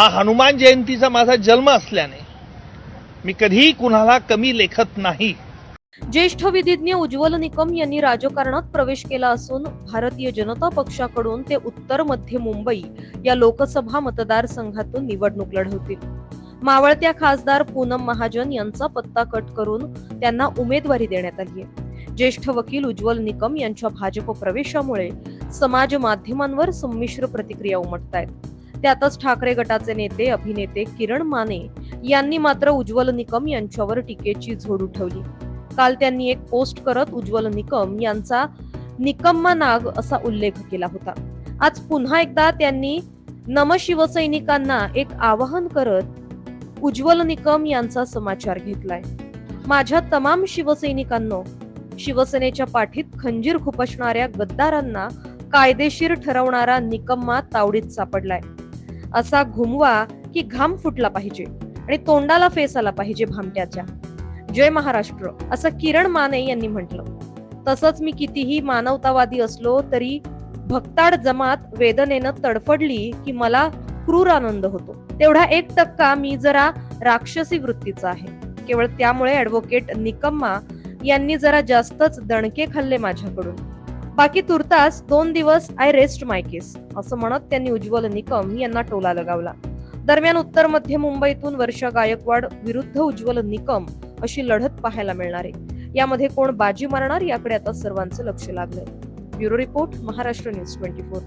हा हनुमान जयंतीचा माझा जन्म असल्याने मी कधीही कुणाला कमी लेखत नाही. ज्येष्ठ विधिज्ञ उज्ज्वल निकम यांनी राजकारणात प्रवेश केला असून भारतीय जनता पक्षाकडून ते उत्तर मध्य मुंबई या लोकसभा मतदारसंघातून निवडणूक लढवतील. मावळत्या खासदार पूनम महाजन यांचा पत्ता कट करून त्यांना उमेदवारी देण्यात आली आहे. ज्येष्ठ वकील उज्ज्वल निकम यांच्या भाजप प्रवेशामुळे समाज माध्यमांवर संमिश्र प्रतिक्रिया उमटत आहेत त्यातच ठाकरे गटाचे नेते अभिनेते किरण माने यांनी मात्र उज्ज्वल निकम यांच्यावर टीकेची झोड उठवली. काल त्यांनी एक पोस्ट करत उज्ज्वल निकम यांचा निकम्मा नाग असा उल्लेख केला होता. आज पुन्हा एकदा त्यांनी नम शिवसैनिकांना एक आवाहन करत उज्ज्वल निकम यांचा समाचार घेतलाय. माझ्या तमाम शिवसैनिकांनो शिवसेनेच्या पाठीत खंजीर खुपसणाऱ्या गद्दारांना कायदेशीर ठरवणारा निकम्मा तावडीत सापडलाय. असा घुमवा की घाम फुटला पाहिजे आणि तोंडाला फेस आला पाहिजे भामट्याच्या. जय महाराष्ट्र असं किरण माने यांनी म्हटलं. तसंच मी कितीही मानवतावादी असलो तरी भक्ताड जमात वेदनेनं तडफडली की मला क्रूर आनंद होतो. तेवढा एक टक्का मी जरा राक्षसी वृत्तीचा आहे. केवळ त्यामुळे ऍडव्होकेट निकम्मा यांनी जरा जास्तच दणके खाल्ले माझ्याकडून. बाकी तुर्तास दोन दिवस आय रेस्ट माय केस असं म्हणत त्यांनी उज्ज्वल निकम यांना टोला लगावला. दरम्यान उत्तर मध्य मुंबईतून वर्षा गायकवाड विरुद्ध उज्ज्वल निकम अशी लढत पाहायला मिळणार आहे. यामध्ये कोण बाजी मारणार याकडे आता सर्वांचं लक्ष लागलंय. Bureau report Maharashtra news twenty four.